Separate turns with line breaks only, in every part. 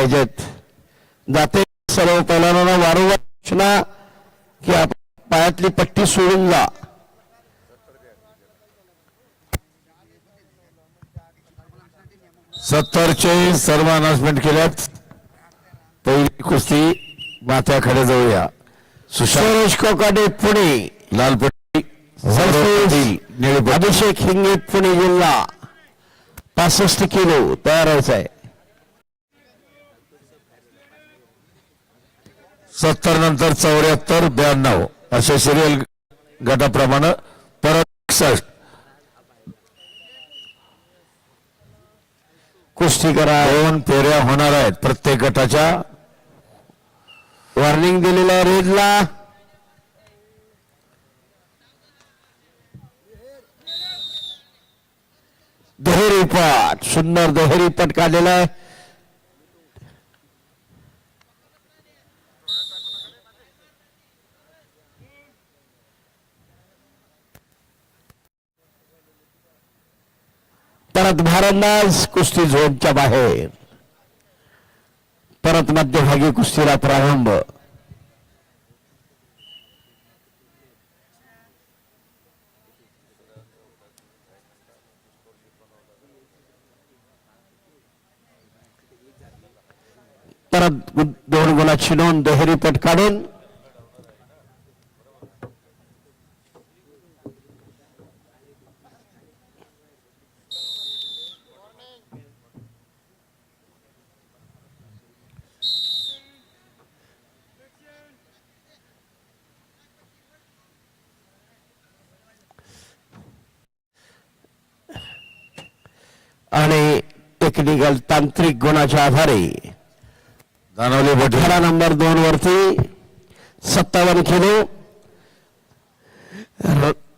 पाहिजेत. जाते सर्व पैलवानांना वारंवार सूचना की आप पायातली पट्टी सोडून जा.
सत्तरचे सर्व अनाउन्समेंट केल्यात. पहिली कुस्ती माथ्याकडे जाऊया. सुशांत
कोकाटे पुणे.
लालपट्टी
अभिषेक हिंगे पुणे जिल्हा. पासष्ट किलो तयार व्हायचा आहे.
सत्तर नंतर चौऱ्याहत्तर ब्याण्णव. अशा सिरियल गटाप्रमाणे परत एकसष्ट
कुस्ती करा.
दोन फेऱ्या होणार आहेत. प्रत्येक गटाच्या.
वॉर्निंग दिलेल्या आहे रेडला दुहेरी पट. सुंदर दुहेरी पट काढलेला आहे. परत भारंदाज कुस्ती झोनच्या बाहेर. परत मध्यभागी कुस्तीला प्रारंभ परत दोन गुणाची नोंद दुहेरी पट काढून. आणि टेक्निकल तांत्रिक गुणाच्या आधारे
दानवली
खेळा नंबर दोन वरती सत्तावन्न किलो.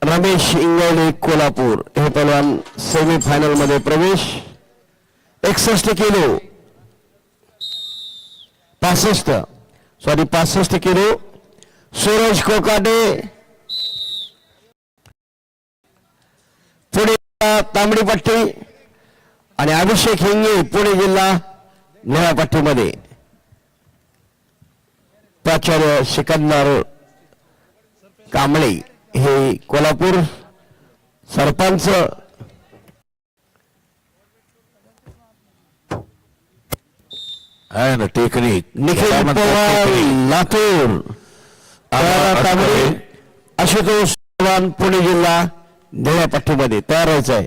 रमेश इंगवले कोल्हापूर. हे पैलवान सेमी फायनलमध्ये प्रवेश. एकसष्ट किलो. पासष्ट. सॉरी पासष्ट किलो. सूरज कोकाटे. पुणे तांबडी पट्टी. आणि अभिषेक हिंगे पुणे जिल्हा निळ्या पट्टीमध्ये प्राचार्य सिकंदर कांबळे हे कोल्हापूर सरपंच.
आहे ना टेक्निक
निखिल पवार? लातूर. आशुतोष चव्हाण पुणे जिल्हा पट्टीमध्ये तयार व्हायचं आहे